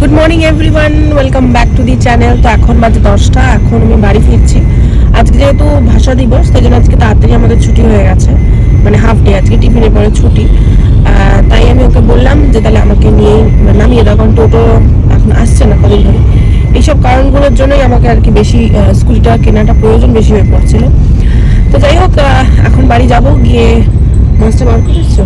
Good morning everyone welcome back to the channel তো এখন বাজে দশটা এখন আমি বাড়ি ফিরছি। আজকে যেহেতু ভাষা দিবস তাই জন্য আজকে তাড়াতাড়ি আমাদের ছুটি হয়ে গেছে। মানে হাফ ডে আজকে টিফিনের পরে ছুটি। তাই আমি ওকে বললাম যে তাহলে আমাকে নিয়ে নামিয়ে দাও কারণ টোটো এখন আসছে না কদিন ধরে। এইসব কারণগুলোর জন্যই আমাকে আর কি বেশি আহ, স্কুটিটা কেনাটা প্রয়োজন বেশি হয়ে পড়ছিল। তো যাই হোক এখন বাড়ি যাব গিয়ে মাছটা বার করেছ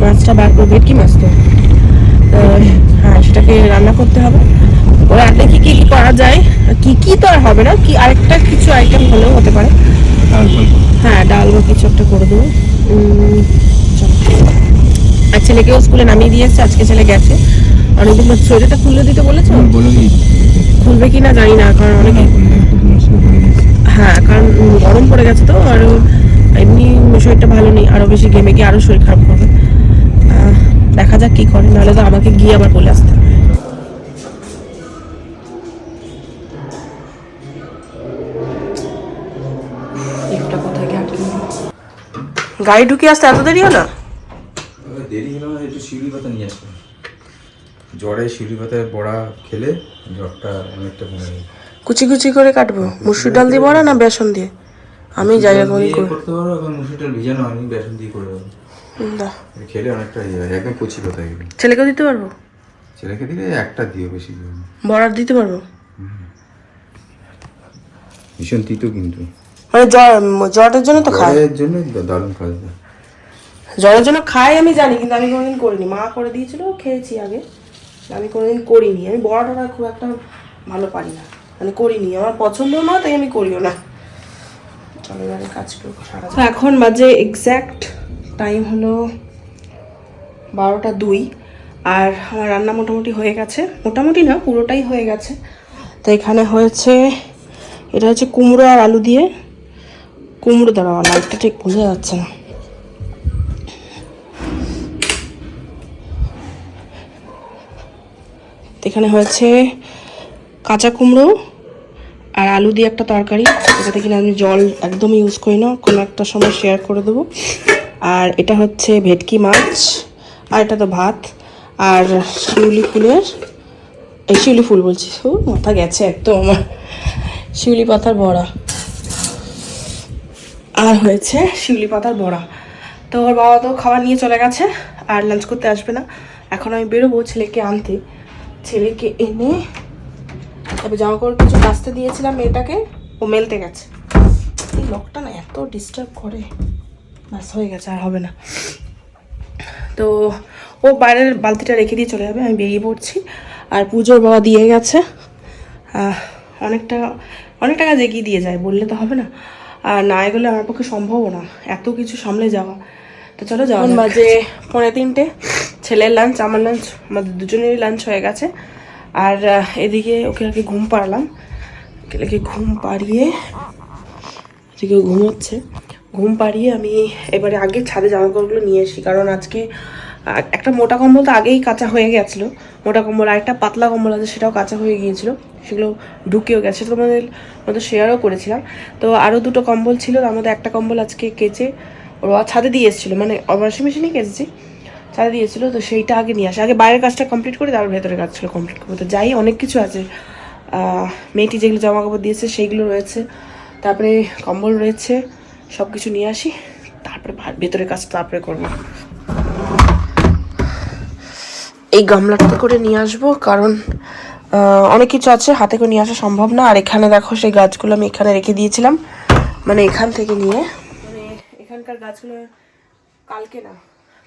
মাছটা বার করে কি মাছ তো? সেটাকে রান্না করতে হবে। ওরা দেখি কি কি করা যায়? কি কি তো আর হবে না কি আরেকটা কিছু আইটেম হলেও হতে পারে। হ্যাঁ ডাল বা কিছু একটা করে দেবো। আর ছেলেকেও স্কুলে নামিয়ে দিয়েছে আজকে ছেলে গেছে। অনেকদিন সোয়েটারটা খুলে দিতে বলেছ? বলে খুলবে কি না জানি না কারণ অনেকে হ্যাঁ কারণ গরম পড়ে গেছে তো আর এমনি শরীরটা ভালো নেই আরও বেশি গেমে গিয়ে আরও শরীর খারাপ করবে। দেখা যাক কি করে নাহলে তো আমাকে গিয়ে আবার বলে আসতে? গাড়ি ঢুকে আসতে এত দেরি হলো? দেরি হলো না একটু শিউলি পাতা নিয়ে আসবে। জ্বরে শিউলি পাতায় বড়া খেলে জ্বরটা অনেকটা কমে যাবে। কুচি কুচি করে কাটবো। মুসুর ডাল দিয়ে বড়া না বেসন দিয়ে? আমি যাই এখন করতে পারো এখন মুসুরটা ভিজানো আমি বেসন দিয়ে করে দেবো। খেলে অনেকটা ইয়ে হয় একদম কচি পাতা এগুলো। ছেলেকেও দিতে পারব? ছেলেকে দিলে একটা দিও বেশি দিও না। বড়ার দিতে পারব? ভীষণ তিতো কিন্তু। মানে জ্বর জ্বরের জন্য তো খাই জ্বরের জন্য দারুণ কাজ দেয় জ্বরের জন্য খাই আমি জানি কিন্তু আমি কোনোদিন করিনি। মা করে দিয়েছিল খেয়েছি আগে। আমি কোনোদিন করিনি। আমি বড়া টড়া খুব একটা ভালো পারি না। মানে করিনি। আমার পছন্দও না তাই আমি করিও না। চলো এবারে কাজ করব এখন বাজে এক্স্যাক্ট টাইম হলো বারোটা দুই, আর আমার রান্না মোটামুটি হয়ে গেছে। মোটামুটি না, পুরোটাই হয়ে গেছে। তো এখানে হয়েছে, এটা হচ্ছে কুমড়ো আর আলু দিয়ে। কুমড়ো দাঁড়াও লাইটটা ঠিক বোঝা যাচ্ছে না। এখানে হয়েছে কাঁচা কুমড়ো আর আলু দিয়ে একটা তরকারি। যেটাতে কিনা আমি জল একদম ইউজ করি না, কোনো একটা সময় শেয়ার করে দেবো। আর এটা হচ্ছে ভেটকি মাছ, আর এটা তো ভাত, আর শিউলি ফুলের, এই শিউলি ফুল বলছি মাথা গেছে একদম আমার শিউলি পাতার বড়া। আর হয়েছে শিউলি পাতার বড়া। তো ওর বাবা তো খাবার নিয়ে চলে গেছে, আর লাঞ্চ করতে আসবে না। এখন আমি বেরোবো ছেলেকে আনতে। ছেলেকে এনে তবে জামা কাপড় কিছু কাচতে দিয়েছিলাম মেয়েটাকে, ও মেলতে গেছে। এই লকটা না এত ডিস্টার্ব করে। ব্যাস হয়ে গেছে আর হবে না। তো ও বাইরের বালতিটা রেখে দিয়ে চলে যাবে আমি বেরিয়ে পড়ছি। আর পুজোর বাবা দিয়ে গেছে। অনেক টাকা অনেক টাকা জেগিয়ে দিয়ে যায় বললে তো হবে না। আর না এগোলে আমার পক্ষে সম্ভবও না এত কিছু সামলে যাওয়া। তো চলো যাওয়া বাজে পনেরো তিনটে ছেলের লাঞ্চ আমার লাঞ্চ আমাদের দুজনেরই লাঞ্চ হয়ে গেছে। আর এদিকে ওকে আর কি ঘুম পাড়ালাম। ছেলেকে ঘুম পাড়িয়ে এদিকে ঘুমোচ্ছে। ঘুম পাড়িয়ে আমি এবারে আগে ছাদে জামা কাপড়গুলো নিয়ে আসি। কারণ আজকে একটা মোটা কম্বল তো আগেই কাঁচা হয়ে গেছিল। মোটা কম্বল আর একটা পাতলা কম্বল আছে, সেটাও কাঁচা হয়ে গিয়েছিল। সেগুলো ঢুকেও গেছে তোমাদের মতো শেয়ারও করেছিলাম। তো আরও দুটো কম্বল ছিল, তার মধ্যে একটা কম্বল আজকে কেচে ওরা ছাদে দিয়ে এসেছিল। মানে ওয়াশিং মেশিনেই কেচেছি, ছাদে দিয়েছিল তো সেইটা আগে নিয়ে আসে। আগে বাইরের কাজটা কমপ্লিট করে, তারপর ভেতরের কাজগুলো কমপ্লিট করব। তো যাই, অনেক কিছু আছে। মেয়েটি যেগুলো জামা কাপড় দিয়েছে, সেইগুলো রয়েছে। তারপরে কম্বল রয়েছে। সব কিছু নিয়ে আসি, তারপরে ভা- ভেতরের কাজ তারপরে করব। এই গামলাটাতে করে নিয়ে আসব, কারণ অনেক কিছু আছে, হাতে করে নিয়ে আসা সম্ভব না। আর এখানে দেখো সেই গাছগুলো আমি এখানে রেখে দিয়েছিলাম মানে এখান থেকে নিয়ে। মানে এখানকার গাছগুলো কালকে না,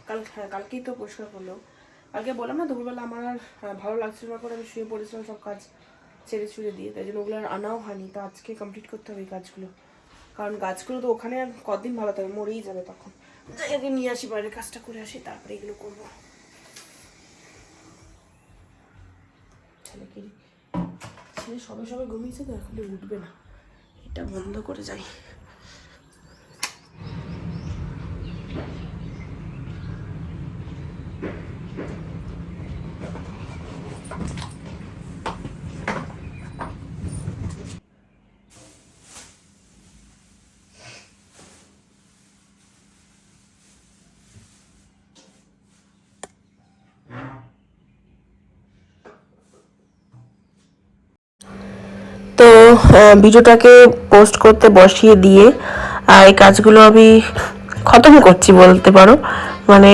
কাল হ্যাঁ কালকেই তো পরিষ্কার করল। কালকে বললাম না, দুপুরবেলা আমার আর ভালো লাগছিল না করে আমি শুয়ে পড়েছিলাম সব কাজ ছেড়ে ছুড়ে দিয়ে, তাই জন্য ওগুলো আর আনাও হয়নি। তো আজকে কমপ্লিট করতে হবে এই কাজগুলো কারণ গাছগুলো তো ওখানে আর কদিন ভালো থাকবে? মরেই যাবে তখন। যাই আগে নিয়ে আসি, বাইরের কাজটা করে আসি, তারপরে এগুলো করব। ছেলেকে ছেলে সবে সবে ঘুমিয়েছে তো এখন উঠবে না। এটা বন্ধ করে যাই। ভিডিওটাকে পোস্ট করতে বসিয়ে দিয়ে, আর এই কাজগুলো আমি খতম করছি বলতে পারো। মানে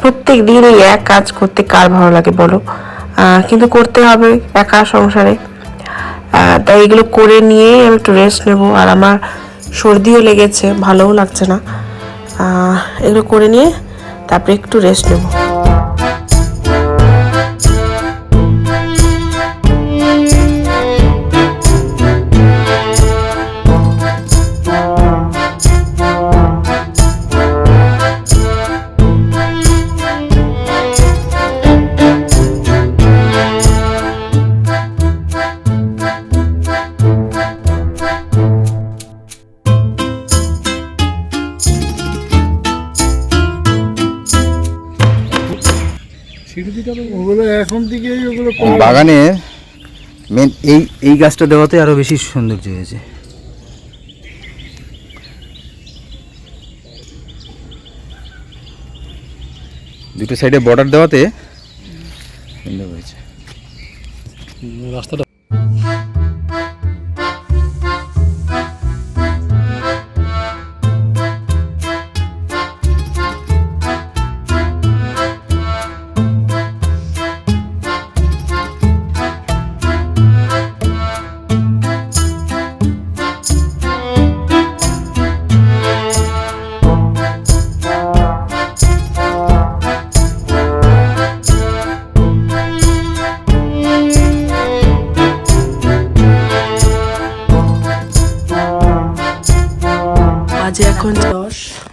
প্রত্যেক দিন এই এক কাজ করতে কার ভালো লাগে বলো? কিন্তু করতে হবে একা সংসারে। তাই এগুলো করে নিয়ে আমি একটু রেস্ট নেব। আর আমার সর্দিও লেগেছে, ভালোও লাগছে না। এগুলো করে নিয়ে তারপরে একটু রেস্ট নেব। ওগুলো এখন থেকেই ওগুলো বাগানে মেন এই এই গাছটা দেওয়াতে আরও বেশি সৌন্দর্য হয়েছে। দুটো সাইডে বর্ডার দেওয়াতে সুন্দর হয়েছে। রাস্তাটা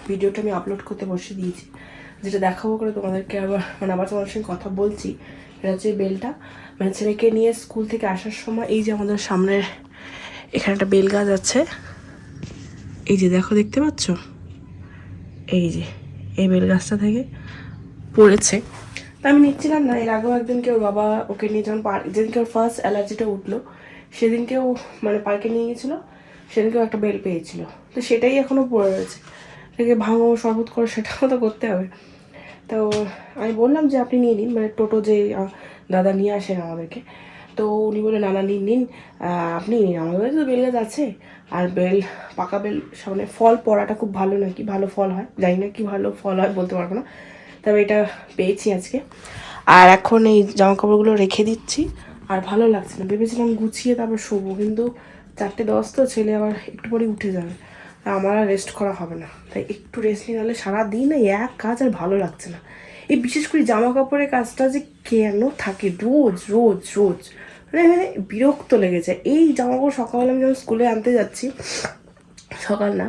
ভিডিওটা আমি আপলোড করতে বসে দিয়েছি। যেটা দেখাবো করে তোমাদেরকে আবার মানে আবার তোমাদের সঙ্গে কথা বলছি। এটা হচ্ছে বেলটা। মানে ছেলেকে নিয়ে স্কুল থেকে আসার সময় এই যে আমাদের সামনের এখানে একটা বেল গাছ আছে। এই যে দেখো, দেখতে পাচ্ছ? এই যে, এই বেল গাছটা থেকে পড়েছে। তা আমি নিচ্ছিলাম না, এর আগেও একদিনকে ওর বাবা ওকে নিয়ে যখন পার্ক যেদিনকে ওর ফার্স্ট অ্যালার্জিটা উঠল, সেদিনকেও মানে পার্কে নিয়ে গেছিল, সেদিনকেও একটা বেল পেয়েছিল। তো সেটাই এখনও পড়ে রয়েছে। এটাকে ভাঙো, শরবত করো, সেটাও তো করতে হবে। তো আমি বললাম যে আপনি নিয়ে নিন মানে টোটো যে দাদা নিয়ে আসেন আমাদেরকে। তো উনি বলে নানা, নিন নিন আপনি নিন। আমাদের বাড়িতে তো বেল গাছ আছে, আর বেল, পাকা বেল, সামনে ফল পড়াটা খুব ভালো নাকি ভালো ফল হয়? জানি না কি ভালো ফল হয়, বলতে পারব না। তবে এটা পেয়েছি আজকে। আর এখন এই জামা কাপড়গুলো রেখে দিচ্ছি, আর ভালো লাগছে না। ভেবেছিলাম গুছিয়ে তারপর শোবো, কিন্তু চারটে দশ তো, ছেলে আবার একটু পরে উঠে যাবে। আমার আর রেস্ট করা হবে না। তাই একটু রেস্ট নিয়ে নাহলে সারাদিন এই এক কাজ আর ভালো লাগছে না। এই বিশেষ করে জামা কাপড়ের কাজটা যে কেন থাকে রোজ রোজ রোজ মানে বিরক্ত লেগেছে এই জামা কাপড় সকালবেলা আমি যখন স্কুলে আনতে যাচ্ছি, সকাল না,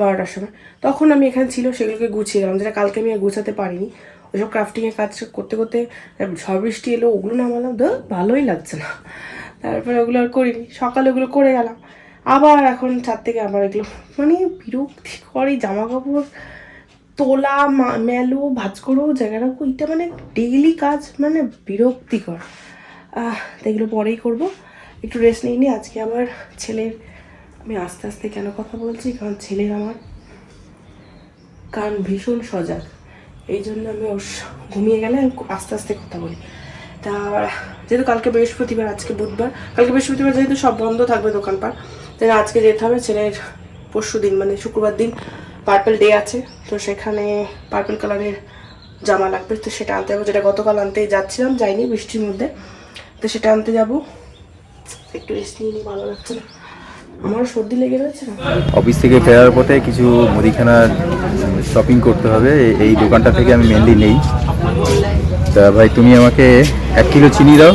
বারোটার সময়, তখন আমি এখানে ছিল, সেগুলোকে গুছিয়ে গেলাম, যেটা কালকে আমি আর গুছাতে পারিনি। ওইসব ক্রাফটিংয়ের কাজ করতে করতে ঝড় বৃষ্টি এলো, ওগুলো নামালাম তো ভালোই লাগছে না। তারপরে ওগুলো আর করিনি, সকালে ওগুলো করে গেলাম। আবার এখন ছাদ থেকে আবার এগুলো মানে বিরক্তিকর এই জামা কাপড় তোলা মেলো ভাজ করো জায়গা রাখো এটা মানে ডেইলি কাজ মানে বিরক্তিকর। তো এগুলো পরেই করব। একটু রেস্ট নিই আজকে আবার ছেলের, আমি আস্তে আস্তে কেন কথা বলছি, কারণ ছেলের আমার কান ভীষণ সজাগ। এই জন্য আমি ওর ঘুমিয়ে গেলে আস্তে আস্তে কথা বলি। তা, যেহেতু কালকে বৃহস্পতিবার, আজকে বুধবার, কালকে বৃহস্পতিবার যেহেতু সব বন্ধ থাকবে দোকানপাট তাই আজকে যেতে হবে, ছেলের পরশু দিন মানে শুক্রবার দিন পার্পেল ডে আছে, তো সেখানে পার্পেল কালারের জামা লাগবে, তো সেটা আনতে যাব। যেটা গতকাল আনতে যাচ্ছিলাম, যাইনি বৃষ্টির মধ্যে, তো সেটা আনতে যাব। একটু রেস্ট নিয়ে ভালো লাগছে না। সর্দি লেগে রয়েছে অফিস থেকে ফেরার পথে কিছু মুদিখানার শপিং করতে হবে এই দোকানটা থেকে আমি মেনলি নেই। তা ভাই, তুমি আমাকে এক কিলো চিনি দাও।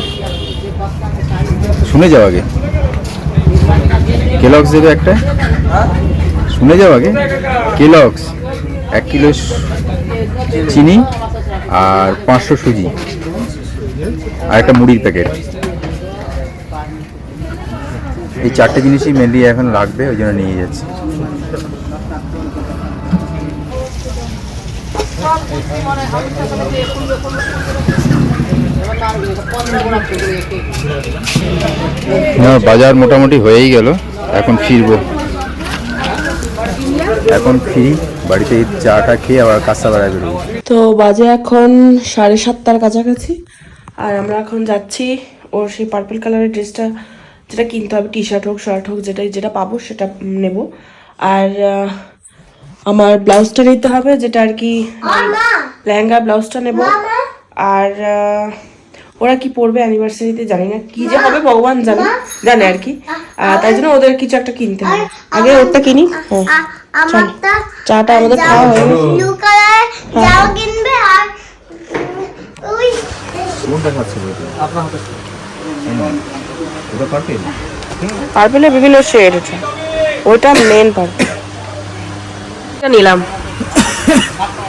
শুনে যাও আগে। কেলক্স দেবে একটা? শুনে যাও আগে। কেলক্স এক কিলো চিনি আর পাঁচশো সুজি। আর একটা মুড়ির প্যাকেট। এই চারটে জিনিসই মেনলি এখন লাগবে, ওই জন্য নিয়ে যাচ্ছি। বাজার মোটামুটি হয়েই গেল। এখন ফিরবো। এখন ফিরি বাড়িতে চাটা খেয়ে আবার কাঁচা বেড়ায় বেরোবো তো বাজে এখন সাড়ে সাতটার কাছাকাছি আর আমরা এখন যাচ্ছি ওর সেই পার্পল কালারের ড্রেসটা যেটা কিনতে হবে টি শার্ট হোক শার্ট হোক যেটা যেটা পাবো সেটা নেব। আর আমার ব্লাউজটা নিতে হবে যেটা আর কি লেহেঙ্গা ব্লাউজটা নেব। আর ওরা কি পড়বে অ্যানিভার্সারিতে জানি না। কি যে হবে ভগবান জানে। জানে আর কি। তাই জন্য ওদের কিছু একটা কিনতে হবে। আগে ওরটা কিনি। হ্যাঁ চাটা আমাদের খাওয়া হয়ে ওটা পারফেক্ট পার্পেলের বিভিন্ন শেড আছে। ওইটা মেন পার্পেল। নিলাম।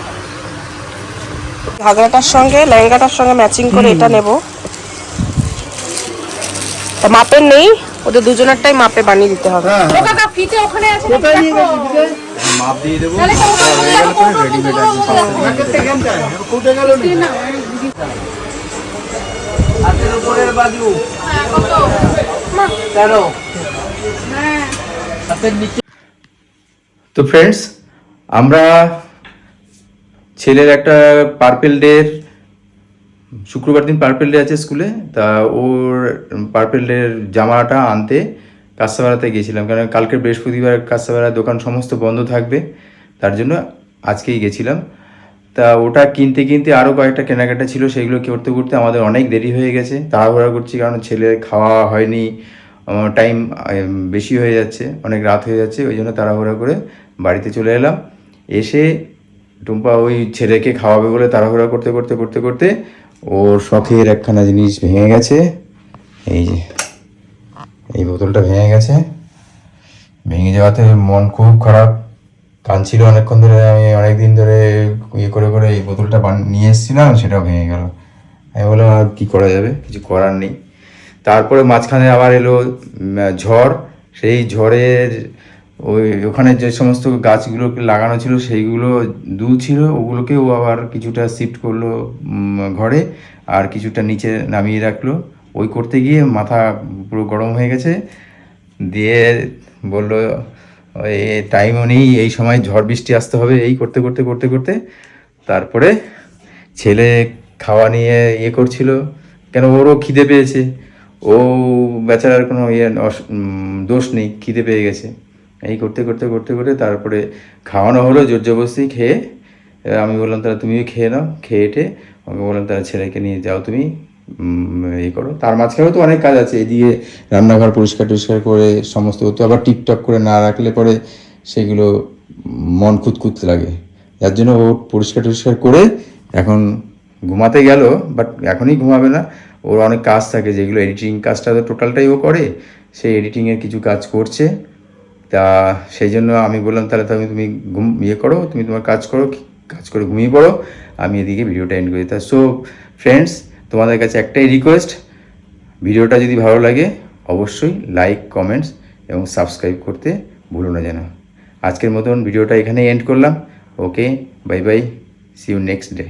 ঘাগরাটার সঙ্গে লেহেঙ্গাটার সঙ্গে ম্যাচিং করে এটা নেব। তা মাপের নেই ওদের দুজনেরটাই মাপে বানিয়ে দিতে হবে। ও কাকা ফিতে ওখানে আছে মাপ দিয়ে দেবো। হয়ে তো ফ্রেন্ডস আমরা ছেলের একটা পার্পেল ডের শুক্রবার দিন পার্পেল ডে আছে স্কুলে তা ওর পার্পেল ডের জামাটা আনতে কাস্তাবাড়াতে গেছিলাম কারণ কালকে বৃহস্পতিবার কাস্তাবাড়ার দোকান সমস্ত বন্ধ থাকবে, তার জন্য আজকেই গেছিলাম। তা ওটা কিনতে কিনতে আরও কয়েকটা কেনাকাটা ছিল, সেগুলো করতে করতে আমাদের অনেক দেরি হয়ে গেছে। তাড়াহুড়া করছি কারণ ছেলের খাওয়া হয়নি টাইম বেশি হয়ে যাচ্ছে, অনেক রাত হয়ে যাচ্ছে, ওই জন্য তাড়াহুড়া করে বাড়িতে চলে এলাম। এসে টুম্পা ওই ছেলেকে খাওয়াবে বলে তাড়াহুড়া করতে করতে করতে করতে ওর শখের একখানা জিনিস ভেঙে গেছে। এই যে, এই বোতলটা ভেঙে গেছে। ভেঙে যাওয়াতে মন খুব খারাপ। কাঁদছিল অনেকক্ষণ ধরে, আমি অনেক দিন ধরে ইয়ে করে করে এই বোতলটা নিয়ে এসেছিলাম, সেটাও ভেঙে গেল। আমি বললাম, আর কী করা যাবে? কিছু করার নেই। তারপরে মাঝখানে আবার এলো ঝড়। সেই ঝড়ের ওই ওখানে যে সমস্ত গাছগুলো লাগানো ছিল, সেইগুলো দু ছিল। ওগুলোকেও আবার কিছুটা শিফট করল ঘরে আর কিছুটা নিচে নামিয়ে রাখল। ওই করতে গিয়ে মাথা পুরো গরম হয়ে গেছে। দিয়ে বলল ওই টাইমও নেই, এই সময় ঝড় বৃষ্টি আসতে হবে। এই করতে করতে করতে করতে তারপরে ছেলে খাওয়া নিয়ে ইয়ে করছিল। কেন? ওরও খিদে পেয়েছে। ও বেচারার কোনো ইয়ে দোষ নেই, খিদে পেয়ে গেছে। এই করতে করতে করতে করতে তারপরে খাওয়ানো হলো, জোর জবরদস্তি খেয়ে। আমি বললাম, তাহলে তুমিও খেয়ে নাও, খেয়ে এটে আমাকে বললাম, তাহলে ছেলেকে নিয়ে যাও তুমি এই করো। তার মাঝখানেও তো অনেক কাজ আছে, এদিকে রান্নাঘর পরিষ্কার টরিষ্কার করে সমস্ত তো আবার টিপটপ করে না রাখলে পরে সেগুলো মন খুঁতখুত লাগে। যার জন্য ও পরিষ্কার টরিষ্কার করে এখন ঘুমাতে গেল, বাট এখনই ঘুমাবে না। ওর অনেক কাজ থাকে, যেগুলো এডিটিং কাজটা তো টোটালটাই ও করে। সেই এডিটিংয়ের কিছু কাজ করছে। তা সেই জন্য আমি বললাম, তাহলে তুমি তুমি ঘুম ইয়ে করো, তুমি তোমার কাজ করো কাজ করে ঘুমিয়ে পড়ো। আমি এদিকে ভিডিওটা এন্ড করি। তা সো ফ্রেন্ডস তোমাদের কাছে একটাই রিকোয়েস্ট ভিডিওটা যদি ভালো লাগে, অবশ্যই লাইক কমেন্টস এবং সাবস্ক্রাইব করতে ভুলো না যেন। আজকের মতন ভিডিওটা এখানে এন্ড করলাম। Okay bye bye see you next day